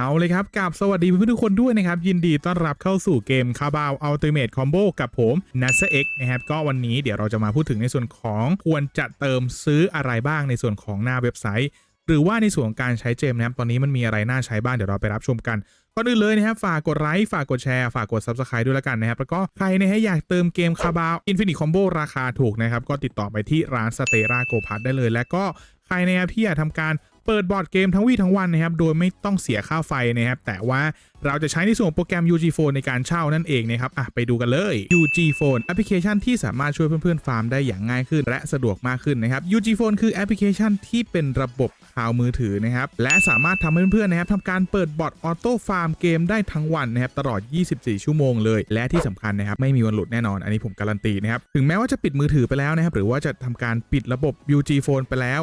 เอาเลยครับกับสวัสดีเพื่อนทุกคนด้วยนะครับ ยินดีต้อนรับเข้าสู่เกมคาบาวอัลติเมทคอมโบกับผมนัสเอ็กนะครับก็วันนี้เดี๋ยวเราจะมาพูดถึงในส่วนของควรจะเติมซื้ออะไรบ้างในส่วนของหน้าเว็บไซต์ หรือว่าในส่วนของการใช้เจมนะครับตอนนี้มันมีอะไรน่าใช้บ้างเดี๋ยวเราไปรับชมกันก่อนอื่นเลยนะครับฝากกดไลค์ฝากกดแชร์ฝากกด Subscribe ด้วยละกันนะครับ แล้วก็ใครนะฮะอยากเติมเกมคาบาวอินฟินิตคอมโบราคาถูกนะครับ ก็ติดต่อไปที่ร้านสเตราโกพัทได้เลย และก็ใครนะครับที่อยากทำการ เปิดบอร์ดเกมทั้งวี่ทั้งวันนะครับ โดยไม่ต้องเสียค่าไฟนะครับ แต่ว่าเราจะใช้ในส่วนโปรแกรม UG Phone ในการเช่านั่นเองนะครับ อะ ไปดูกันเลย UG Phone แอปพลิเคชันที่สามารถช่วยเพื่อนๆฟาร์มได้อย่างง่ายขึ้น และสะดวกมากขึ้นนะครับ UG Phone คือแอปพลิเคชันที่เป็นระบบข่าวมือถือนะครับ และสามารถทำให้เพื่อนๆนะครับทำการเปิดบอทออโต้ฟาร์มเกมได้ทั้งวันนะครับตลอด 24 ชั่วโมงเลย และที่สำคัญนะครับไม่มีวันหลุดแน่นอน อันนี้ผมการันตีนะครับ ถึงแม้ว่าจะปิดมือถือไปแล้วนะครับ หรือว่าจะทำการปิดระบบ UG Phone ไปแล้ว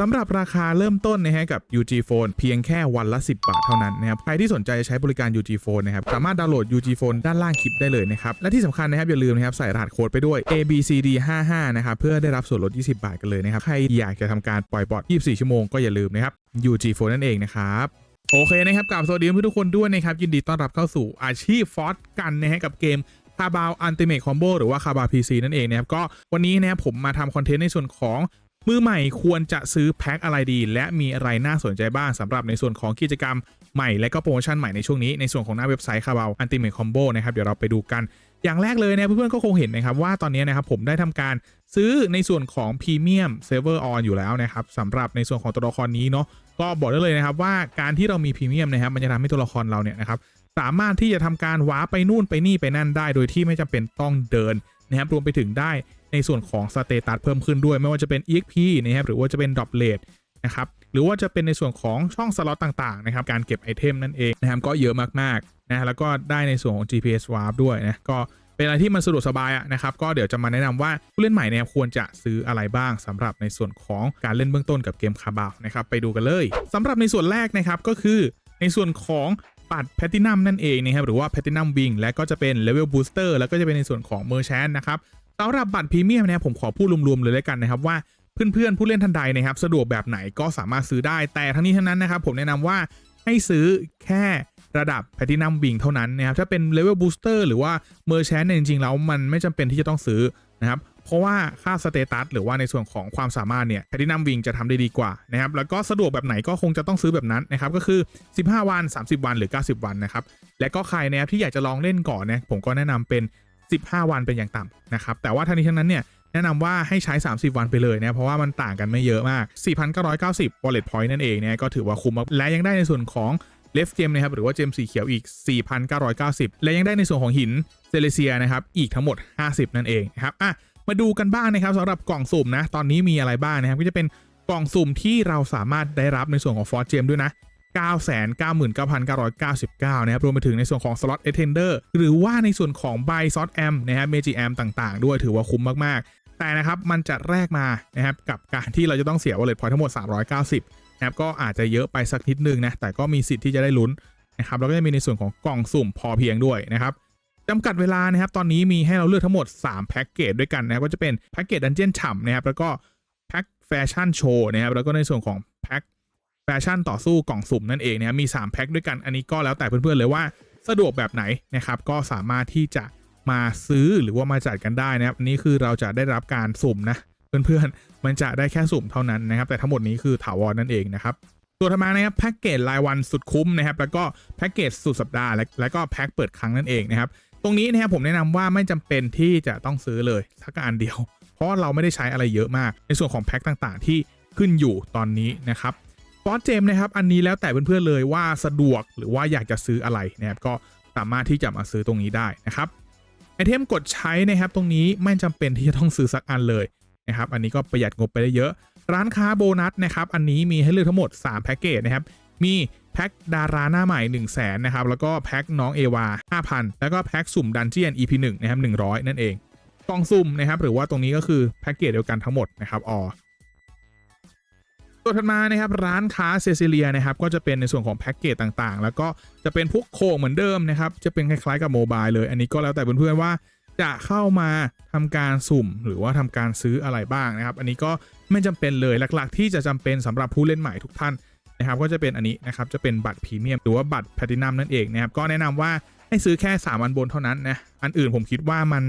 สำหรับราคาเริ่มต้นนะฮะกับ UG Phone เพียงแค่วันละ 10 บาทเท่านั้นนะครับ ใครที่สนใจใช้บริการ UG Phone นะครับ สามารถดาวน์โหลด UG Phone ด้านล่างคลิปได้เลยนะครับ และที่สำคัญนะครับ อย่าลืมนะครับ ใส่รหัสโค้ดไปด้วย ABCD 55 นะครับ เพื่อได้รับส่วนลด 20 บาทกันเลยนะครับ ใครอยากจะทำการปล่อยบอท24 ชั่วโมงก็อย่าลืมนะครับ UG Phone นั่นเองนะครับโอเคนะครับกลับสวัสดีเพื่อนทุกคนด้วยนะครับยินดีต้อนรับเข้าสู่อาชีพฟอสกันนะฮะกับเกมคาบาวอันติเมทคอมโบหรือว่าคาบาวพีซีนั่นเองนะครับก็วันนี้นะครับผมมาทำคอนเทนต์ในส่วนของ มือใหม่ควรจะซื้อแพ็คอะไรดี และมีอะไรน่าสนใจบ้างสำหรับในส่วนของกิจกรรมใหม่และก็โปรโมชั่นใหม่ในช่วงนี้ในส่วนของหน้าเว็บไซต์คาบาวอันติเมทคอมโบนะครับเดี๋ยวเราไปดูกันอย่างแรกเลยนะเพื่อนๆก็คงเห็นนะครับว่าตอนนี้นะครับผมได้ทำการซื้อในส่วนของพรีเมียมเซิร์ฟเวอร์ออนอยู่แล้วนะครับสำหรับในส่วนของตัวละครนี้เนาะก็บอกได้เลยนะครับว่าการที่เรามีพรีเมียมนะครับมันจะทำให้ตัวละครเราเนี่ยนะครับสามารถที่จะทำการว้าไปนู่นไปนี่ไปนั่นได้ โดยที่ไม่จำเป็นต้องเดินนะครับรวมไปถึงได้ ในส่วนของสเตตัสเพิ่มขึ้นด้วย ไม่ว่าจะเป็น EXP นะครับหรือว่าจะเป็นดรอปเลทนะครับหรือว่าจะเป็นในส่วนของช่องสล็อตต่างๆนะครับการเก็บไอเทมนั่นเองนะครับก็เยอะมากๆนะแล้วก็ได้ในส่วนของ GPS Warp ด้วยนะก็เป็นอะไรที่มันสะดวกสบายนะครับก็เดี๋ยวจะมาแนะนำว่าผู้เล่นใหม่เนี่ยควรจะซื้ออะไรบ้างสำหรับในส่วนของการเล่นเบื้องต้นกับเกมคาบาวนะครับไปดูกันเลยสำหรับในส่วนแรกนะครับก็คือในส่วนของบัตรแพทินัมนั่นเองนะครับหรือว่าแพทินัมวิงและก็จะเป็นเลเวลบูสเตอร์แล้วก็จะเป็นในส่วนของเมอร์แชนนะครับ สำหรับบัตรพรีเมียมเนี่ยผมขอพูดรวมๆเลยแล้วกันนะครับว่าเพื่อนๆผู้เล่นท่านใดนะครับสะดวกแบบไหนก็สามารถซื้อได้ แต่ทั้งนี้ทั้งนั้นนะครับผมแนะนำว่าให้ซื้อแค่ระดับแพทินัมวิงเท่านั้นนะครับถ้าเป็นเลเวลบูสเตอร์หรือว่าเมอร์แชนเนี่ยจริงๆแล้วมันไม่จำเป็นที่จะต้องซื้อนะครับเพราะว่าค่าสเตตัสหรือว่าในส่วนของความสามารถเนี่ยแพทินัมวิงจะทำได้ดีกว่านะครับแล้วก็สะดวกแบบไหนก็คงจะต้องซื้อแบบนั้นนะครับก็คือ 15 วัน 30 วันหรือ 90 วันนะครับและก็ใครนะครับที่อยากจะลองเล่นก่อนเนี่ยผมก็แนะนำเป็น 15 วันเป็นอย่างต่ำนะครับ แต่ว่าทั้งนี้ทั้งนั้นเนี่ยแนะนำว่าให้ใช้ 30 วันไปเลยนะเพราะว่ามันต่างกันไม่เยอะมาก 4,990 wallet point นั่นเองเนี่ยก็ถือว่าคุ้มและยังได้ในส่วนของเลฟเจมนะครับหรือว่าเจมสีเขียวอีก 4,990 และยังได้ในส่วนของหินเซเลเซียนะครับอีกทั้งหมด 50 นั่นเองนะครับอะมาดูกันบ้างนะครับสำหรับกล่องสุ่มนะตอนนี้มีอะไรบ้างนะครับก็จะเป็นกล่องสุ่มที่เราสามารถได้รับในส่วนของฟอร์เจมด้วยนะ 999,999 นะครับ รวมไปถึงในส่วนของ slot attender หรือว่าในส่วนของ buy slot amp นะครับ magic amp ต่างๆ ด้วยถือว่าคุ้มมากๆ แต่นะครับ มันจะแรกมานะครับ กับการที่เราจะต้องเสีย wallet point ทั้งหมด 390 นะครับ ก็อาจจะเยอะไปสักนิดนึงนะ แต่ก็มีสิทธิ์ที่จะได้ลุ้นนะครับ แล้วก็จะมีในส่วนของกล่องสุ่มพอเพียงด้วยนะครับจำกัดเวลานะครับ ตอนนี้มีให้เราเลือกทั้งหมด 3 แพ็กเกจด้วยกันนะครับ ก็จะเป็นแพ็กเกจดันเจี้ยนฉ่ำนะครับ แล้วก็แพ็กแฟชั่นโชว์นะครับ แล้วก็ในส่วนของแพ็ก ชั่นต่อสู้กล่องสุ่มนั่นเองนะครับมี 3 แพ็คด้วยกันอันนี้ก็แล้วแต่เพื่อนๆเลยว่าสะดวกแบบไหนนะครับก็สามารถที่จะมาซื้อหรือว่ามาจัดกันได้นะครับนนี้คือเราจะได้รับการสุ่มนะเพื่อนๆ มันจะได้แค่สุ่มเท่านั้นนะครับ แต่ทั้งหมดนี้คือถาวรนั่นเองนะครับตัวธรรมานะครับแพ็กเกจรายวันสุดคุ้มนะครับ แล้วก็แพ็กเกจสุดสัปดาห์และแล้วก็แพ็กเปิดครั้งนั่นเองนะครับ ตรงนี้นะครับผมแนะนำว่าไม่จำเป็นที่จะต้องซื้อเลยสักอันเดียว เพราะเราไม่ได้ใช้อะไรเยอะมาก ในส่วนของแพ็กต่างๆ ที่ขึ้นอยู่ตอนนี้นะครับ ฟอสเจมนะครับอันนี้แล้วแต่เพื่อนๆเลยว่าสะดวกหรือว่าอยากจะซื้ออะไรนะครับก็สามารถที่จะมาซื้อตรงนี้ได้นะครับไอเทมกดใช้นะครับตรงนี้ไม่จำเป็นที่จะต้องซื้อสักอันเลยนะครับอันนี้ก็ประหยัดงบไปได้เยอะ ร้านค้าโบนัสนะครับอันนี้มีให้เลือกทั้งหมด 3 แพ็กเกจนะครับมีแพ็คดาราหน้าใหม่ 1 0 0 0 0แสนนะครับแล้วก็แพ็คน้องเอวา5,000 แล้วก็แพ็คสุ่มดันเจียน EP 1นะครับ100 นั่นเองกล่องสุ่มนะครับหรือว่าตรงนี้ก็คือแพ็กเกจเดียวกันทั้งหมดนะครับอ๋อ ตัวถัดมานะครับร้านค้าเซซิเลียนะครับก็จะเป็นในส่วนของแพ็กเกจต่างๆ แล้วก็จะเป็นพวกโครงเหมือนเดิมนะครับจะเป็นคล้ายๆกับโมบายเลย อันนี้ก็แล้วแต่เพื่อนๆว่าจะเข้ามาทำการสุ่ม หรือว่าทำการซื้ออะไรบ้างนะครับ อันนี้ก็ไม่จำเป็นเลยหลักๆ ที่จะจำเป็นสำหรับผู้เล่นใหม่ทุกท่านนะครับ ก็จะเป็นอันนี้นะครับจะเป็นบัตรพรีเมียมหรือว่าบัตรแพลตินัมนั่นเองนะครับก็แนะนำว่าให้ซื้อแค่ 3 อันบนเท่านั้นนะอันอื่นผมคิดว่ามัน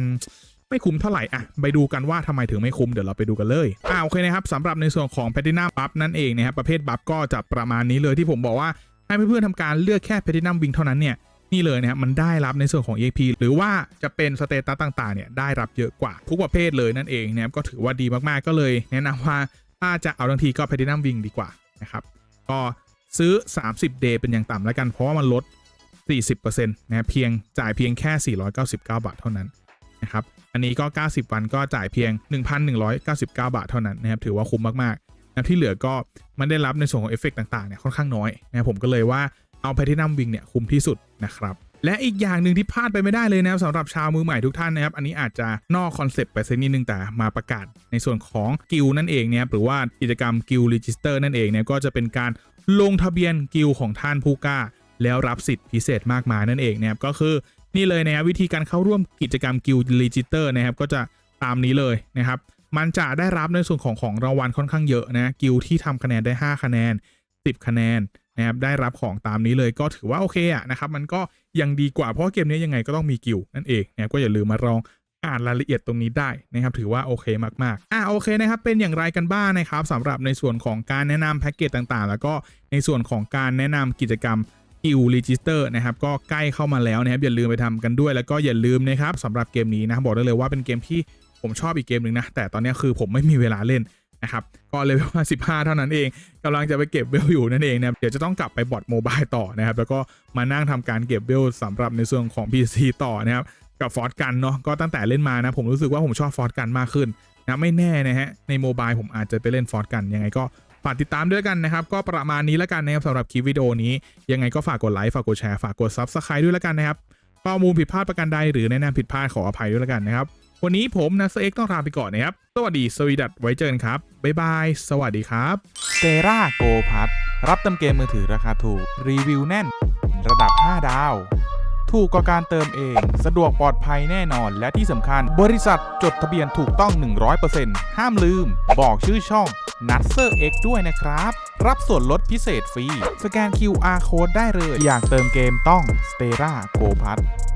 ไม่คุ้มเท่าไหร่อะไปดูกันว่าทำไมถึงไม่คุ้มเดี๋ยวเราไปดูกันเลยอ่าโอเคนะครับสำหรับในส่วนของ Platinum Buff นั่นเองนะครับประเภทบัฟก็จะประมาณนี้เลยที่ผมบอกว่าให้เพื่อนๆทำการเลือกแค่ Platinum Wing เท่านั้นเนี่ยนี่เลยนะครับมันได้รับในส่วนของ EXP หรือว่าจะเป็นสเตตัสต่างๆเนี่ยได้รับเยอะกว่าทุกประเภทเลยนั่นเองนะครับก็ถือว่าดีมากๆก็เลย แนะนำว่าถ้าจะเอาทังทีก็ Platinum Wing ดีกว่านะครับก็ซื้อ 30 day เป็นอย่างต่ำแล้วกันเพราะว่ามันลด 40%นะเพียงจ่ายเพียงแค่ 499 บาทเท่านั้นนะครับ อันนี้ก็ 90 วันก็จ่ายเพียง 1,199 บาทเท่านั้นนะครับถือว่าคุ้มมากๆนะที่เหลือก็มันได้รับในส่วนของเอฟเฟกต่างๆเนี่ยค่อนข้างน้อยนะครับผมก็เลยว่าเอาแพทินัมวิงเนี่ยคุ้มที่สุดนะครับและอีกอย่างหนึ่งที่พลาดไปไม่ได้เลยนะครับสำหรับชาวมือใหม่ทุกท่านนะครับ อันนี้อาจจะนอกคอนเซปต์ไปสักนิดนึงแต่มาประกาศในส่วนของกิลนั่นเองเนี่ยหรือว่ากิจกรรมกิลรีจิสเตอร์นั่นเองเนี่ยก็จะเป็นการลงทะเบียนกิลของท่านผู้กล้า แล้วรับสิทธิพิเศษมากมายนั่นเองนะครับก็คือ นี่เลยนะครับวิธีการเข้าร่วมกิจกรรมกิลด์ลีจิเตอร์นะครับก็จะตามนี้เลยนะครับมันจะได้รับในส่วนของของรางวัลค่อนข้างเยอะนะกิลที่ทำคะแนนได้ 5 คะแนน 10 คะแนนนะครับได้รับของตามนี้เลยก็ถือว่าโอเคอะนะครับมันก็ยังดีกว่าเพราะเกมนี้ยังไงก็ต้องมีกิลนั่นเองนะครับก็อย่าลืมมาลองอ่านรายละเอียดตรงนี้ได้นะครับถือว่าโอเคมากๆอะโอเคนะครับเป็นอย่างไรกันบ้างนะครับสำหรับในส่วนของการแนะนำแพ็กเกจต่างๆ แล้วก็ในส่วนของการแนะนำกิจกรรม กิลรีจิสเตอร์นะครับก็ใกล้เข้ามาแล้วนะครับอย่าลืมไปทำกันด้วยแล้วก็อย่าลืมนะครับสำหรับเกมนี้นะบอกได้เลยว่าเป็นเกมที่ผมชอบอีกเกมหนึ่งนะแต่ตอนนี้คือผมไม่มีเวลาเล่นนะครับก็เลเวลมา15เท่านั้นเองกำลังจะไปเก็บเวลอยู่นั่นเองนะครับเดี๋ยวจะต้องกลับไปบอทโมบายต่อนะครับแล้วก็มานั่งทำการเก็บเวลสำหรับในส่วนของ PC ต่อนะครับกับฟอร์ดกันเนาะก็ตั้งแต่เล่นมานะผมรู้สึกว่าผมชอบฟอร์ดกันมากขึ้นนะไม่แน่นะฮะในโมบายผมอาจจะไปเล่นฟอร์ดกันยังไงก็ ฝากติดตามด้วยกันนะครับ ก็ประมาณนี้แล้วกันนะครับสำหรับคลิปวิดีโอนี้ ยังไงก็ฝากกดไลค์ฝากกดแชร์ฝากกด Subscribe ด้วยแล้วกันนะครับข้อมูลผิดพลาดประการใดหรือแนะนำผิดพลาดขออภัยด้วยแล้วกันนะครับ วันนี้ผมนัสเอ็กต้องลาไปก่อนนะครับ สวัสดีสวีดัตไว้เจอกันครับ บ๊ายบาย สวัสดีครับเตราโกพัทรับเติมเกมมือถือราคาถูก รีวิวแน่น ระดับ 5 ดาว ถูกกว่าการเติมเอง สะดวกปลอดภัยแน่นอน และที่สำคัญ บริษัทจดทะเบียนถูกต้อง 100%ห้ามลืม บอกชื่อช่อง n u t s e r X ด้วยนะครับ รับส่วนลดพิเศษฟรี สแกน QR Code ได้เลย อยากเติมเกมต้อง s t e r a Go p a t